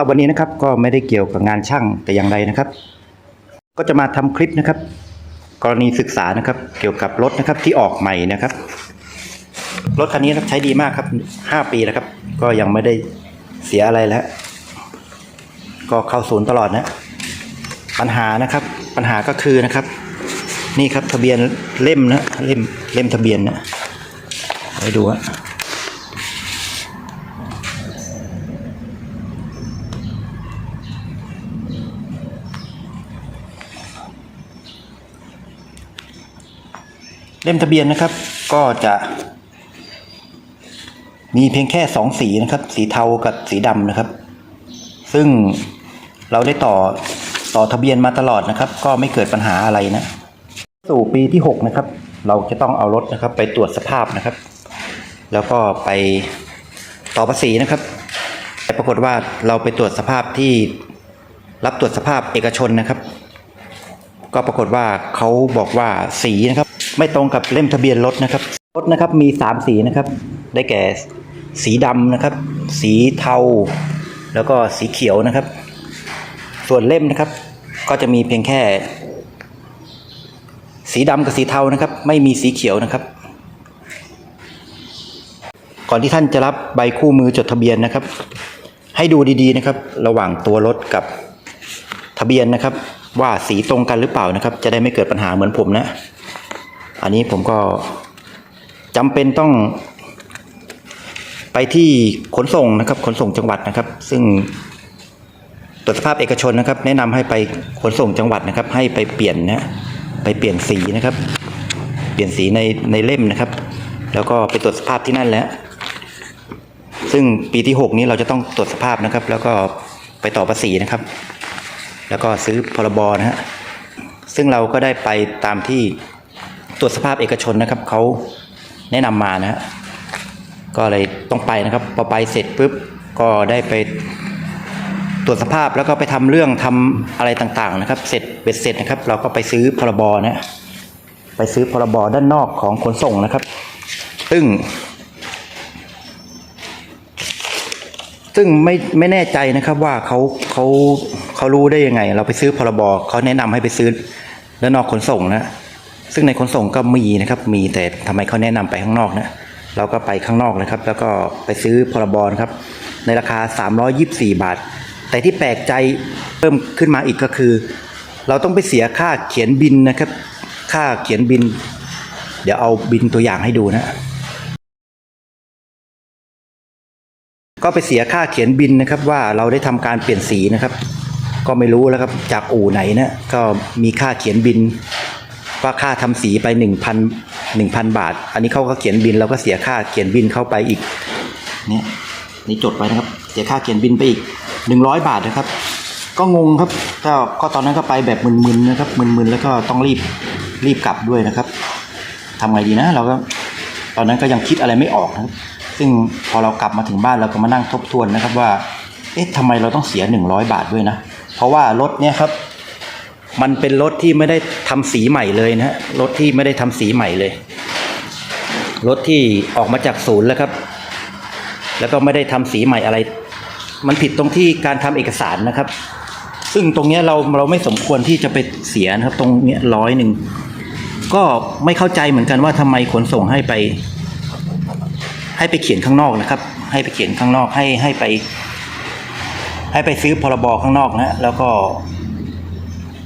รับวันนี้นะครับก็ไม่ได้เกี่ยวกับงานช่างแต่อย่างใดนะครับ ก็จะมาทำคลิปนะครับ กรณีศึกษานะครับ เกี่ยวกับรถนะครับที่ออกใหม่นะครับ รถคันนี้ครับใช้ดีมากครับห้าปีแล้วครับ ก็ยังไม่ได้เสียอะไรแล้ว ก็เข้าศูนย์ตลอดนะปัญหานะครับ ปัญหาก็คือนะครับ นี่ครับทะเบียนเล่มนะเล่มเล่มทะเบียนนะไปดูฮะ เล่มทะเบียนนะครับก็จะมีเพียงแค่สองสีนะครับ สีเทากับสีดำนะครับ ซึ่งเราได้ต่อต่อทะเบียนมาตลอดนะครับ ก็ไม่เกิดปัญหาอะไรนะ สู่ปีที่ 6 นะครับ เราจะต้องเอารถนะครับ ไปตรวจสภาพนะครับ แล้วก็ไปต่อภาษีนะครับ แต่ปรากฏว่าเราไปตรวจสภาพที่รับตรวจสภาพเอกชนนะครับ ก็ปรากฏว่าเขาบอกว่าสีนะครับ ไม่ตรงกับเล่มทะเบียนรถนะครับ รถนะครับมี3สีนะครับ ได้แก่สีดำนะครับ สีเทา แล้วก็สีเขียวนะครับ ส่วนเล่มนะครับ ก็จะมีเพียงแค่ สีดำกับสีเทานะครับ ไม่มีสีเขียวนะครับ ก่อนที่ท่านจะรับใบคู่มือจดทะเบียนนะครับ ให้ดูดีๆนะครับ ระหว่างตัวรถกับทะเบียนนะครับ ว่าสีตรงกันหรือเปล่านะครับ จะได้ไม่เกิดปัญหาเหมือนผมนะ อันนี้ผมก็จำเป็นต้องไปที่ขนส่งนะครับ ขนส่งจังหวัดนะครับ ซึ่งตรวจสภาพเอกชนนะครับ แนะนำให้ไปขนส่งจังหวัดนะครับ ให้ไปเปลี่ยนนะไปเปลี่ยนสีนะครับ เปลี่ยนสีในในเล่มนะครับ แล้วก็ไปตรวจสภาพที่นั่นแล้ว ซึ่งปีที่ 6 นี้เราจะต้องตรวจสภาพนะครับ แล้วก็ไปต่อภาษีนะครับ แล้วก็ซื้อพรบนะฮะซึ่งเราก็ได้ไปตามที่ ตรวจสภาพเอกชนนะครับเขาแนะนำมานะฮะก็เลยต้องไปนะครับ พอไปเสร็จปุ๊บก็ได้ไปตรวจสภาพแล้วก็ไปทำเรื่องทำอะไรต่างๆนะครับ เสร็จเบ็ดเสร็จนะครับ เราก็ไปซื้อพรบนะไปซื้อพรบด้านนอกของขนส่งนะครับ ซึ่ง ซึ่งไม่ไม่แน่ใจนะครับว่าเขาเขาเขารู้ได้ยังไง เราไปซื้อพรบเขาแนะนำให้ไปซื้อด้านนอกขนส่งนะ ซึ่งในขนส่งก็มีนะครับมีแต่ทำไมเขาแนะนำไปข้างนอกนะเราก็ไปข้างนอกนะครับ แล้วก็ไปซื้อพรบนครับ ในราคา 324 บาท แต่ที่แปลกใจเพิ่มขึ้นมาอีกก็คือ เราต้องไปเสียค่าเขียนบินนะครับ ค่าเขียนบิน เดี๋ยวเอาบินตัวอย่างให้ดูนะก็ไปเสียค่าเขียนบินนะครับว่าเราได้ทำการเปลี่ยนสีนะครับ ก็ไม่รู้แล้วครับจากอู่ไหนนะก็มีค่าเขียนบิน ว่าค่าทำสีไปหนึ่งพันหนึ่งพันบาท อันนี้เขาก็เขียนบินเราก็เสียค่าเขียนบินเข้าไปอีกเนี่ยนี่จดไว้นะครับ เสียค่าเขียนบินไปอีกหนึ่งร้อยบาทนะครับ ก็งงครับก็ก็ตอนนั้นก็ไปแบบมึนๆนะครับมึนๆแล้วก็ต้องรีบรีบกลับด้วยนะครับทำไงดีนะ เราก็ตอนนั้นก็ยังคิดอะไรไม่ออกนะครับ ซึ่งพอเรากลับมาถึงบ้านเราก็มานั่งทบทวนนะครับว่า เอ๊ะทำไมเราต้องเสียหนึ่งร้อยบาทด้วยนะ เพราะว่ารถเนี่ยครับ มันเป็นรถที่ไม่ได้ทำสีใหม่เลยนะฮะรถที่ไม่ได้ทำสีใหม่เลย รถที่ออกมาจากศูนย์แล้วครับ แล้วก็ไม่ได้ทำสีใหม่อะไร มันผิดตรงที่การทำเอกสารนะครับ ซึ่งตรงเนี้ยเราเราไม่สมควรที่จะไปเสียนะครับ ตรงเนี้ยร้อยหนึ่งก็ไม่เข้าใจเหมือนกันว่าทำไมขนส่งให้ไป ให้ไปเขียนข้างนอกนะครับ ให้ไปเขียนข้างนอกให้ให้ไป ให้ไปซื้อพรบข้างนอกนะฮะแล้วก็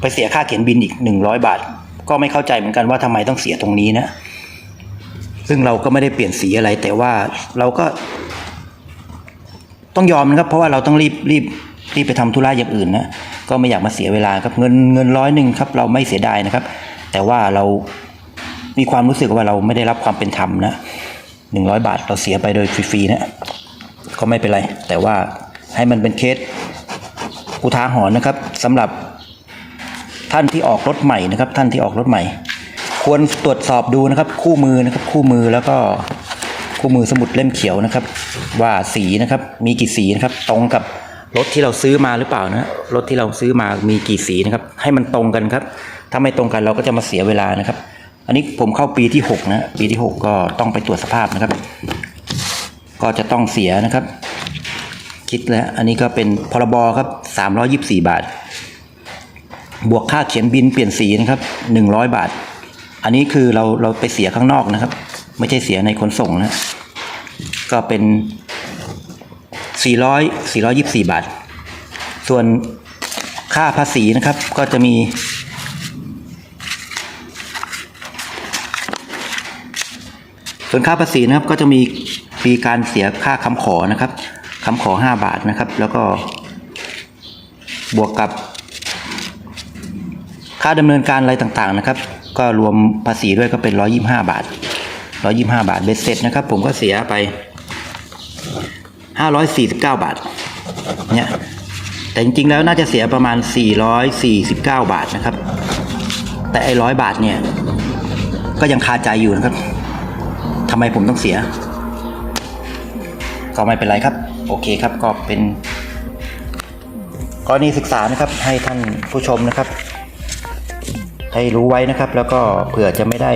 ไปเสียค่าเขียนบินอีกหนึ่งร้อยบาท ก็ไม่เข้าใจเหมือนกันว่าทำไมต้องเสียตรงนี้นะ ซึ่งเราก็ไม่ได้เปลี่ยนสีอะไร แต่ว่าเราก็ ต้องยอมนะครับ เพราะว่าเราต้องรีบรีบรีบไปทำธุระอย่างอื่นนะก็ไม่อยากมาเสียเวลาครับเงินเงินร้อยหนึ่งครับ เราไม่เสียดายนะครับ แต่ว่าเรามีความรู้สึกว่าเราไม่ได้รับความเป็นธรรมนะหนึ่งร้อยบาทเราเสียไปโดยฟรีๆนะก็ไม่เป็นไร แต่ว่าให้มันเป็นเคสอุทาหรณ์นะครับสำหรับ ท่านที่ออกรถใหม่นะครับ ท่านที่ออกรถใหม่ ควรตรวจสอบดูนะครับ คู่มือนะครับ คู่มือแล้วก็คู่มือสมุดเล่มเขียวนะครับ ว่าสีนะครับ มีกี่สีนะครับ ตรงกับรถที่เราซื้อมาหรือเปล่านะรถที่เราซื้อมามีกี่สีนะครับ ให้มันตรงกันครับ ถ้าไม่ตรงกันเราก็จะมาเสียเวลานะครับ อันนี้ผมเข้าปีที่หกนะปีที่หกก็ต้องไปตรวจสภาพนะครับ ก็จะต้องเสียนะครับ คิดแล้วอันนี้ก็เป็นพรบครับสามร้อยิบสี่บาท บวกค่าเขียนบินเปลี่ยนสีนะครับหนึ่งร้อยบาท อันนี้คือเราเราไปเสียข้างนอกนะครับ ไม่ใช่เสียในขนส่งนะก็เป็นสี่ร้อยสี่ร้อยิบสี่บาท ส่วนค่าภาษีนะครับ ก็จะมีส่วนค่าภาษีนะครับก็จะมีปีการเสียค่าคำขอนะครับคำขอ 5 บาทนะครับ แล้วก็บวกกับ ค่าดำเนินการอะไรต่างๆนะครับ ก็รวมภาษีด้วยก็เป็น 125 บาท 125 บาทเบ็ดเสร็จนะครับ ผมก็เสียไป 549 บาทเนี่ยแต่จริงๆแล้วน่าจะเสียประมาณ 449 บาทนะครับ แต่ไอ้ร้อยบาทเนี่ย ก็ยังคาใจอยู่นะครับทำไมผมต้องเสีย ก็ไม่เป็นไรครับ โอเคครับก็เป็นกรณีศึกษานะครับให้ท่านผู้ชมนะครับ ให้รู้ไว้นะครับ แล้วก็เผื่อจะไม่ได้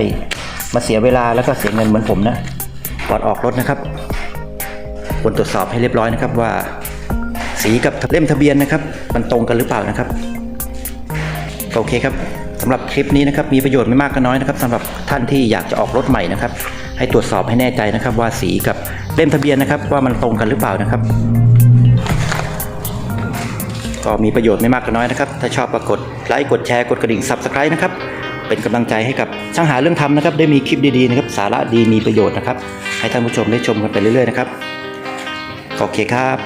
มาเสียเวลาแล้วก็เสียเงินเหมือนผมนะก่อนออกรถนะครับควรตรวจสอบให้เรียบร้อยนะครับว่า สีกับเล่มทะเบียนนะครับ มันตรงกันหรือเปล่านะครับโอเคครับสำหรับคลิปนี้นะครับมีประโยชน์ไม่มากก็น้อยนะครับสำหรับท่านที่อยากจะออกรถใหม่นะครับ ให้ตรวจสอบให้แน่ใจนะครับว่าสีกับเล่มทะเบียนนะครับ ว่ามันตรงกันหรือเปล่านะครับ ก็มีประโยชน์ไม่มากก็น้อยนะครับ ถ้าชอบปรากฏไลค์กดแชร์กดกระดิ่ง subscribe นะครับ เป็นกำลังใจให้กับช่างหาเรื่องทำนะครับ ได้มีคลิปดีๆนะครับ สาระดีมีประโยชน์นะครับ ให้ท่านผู้ชมได้ชมกันไปเรื่อยๆนะครับโอเคครับ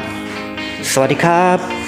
สวัสดีครับ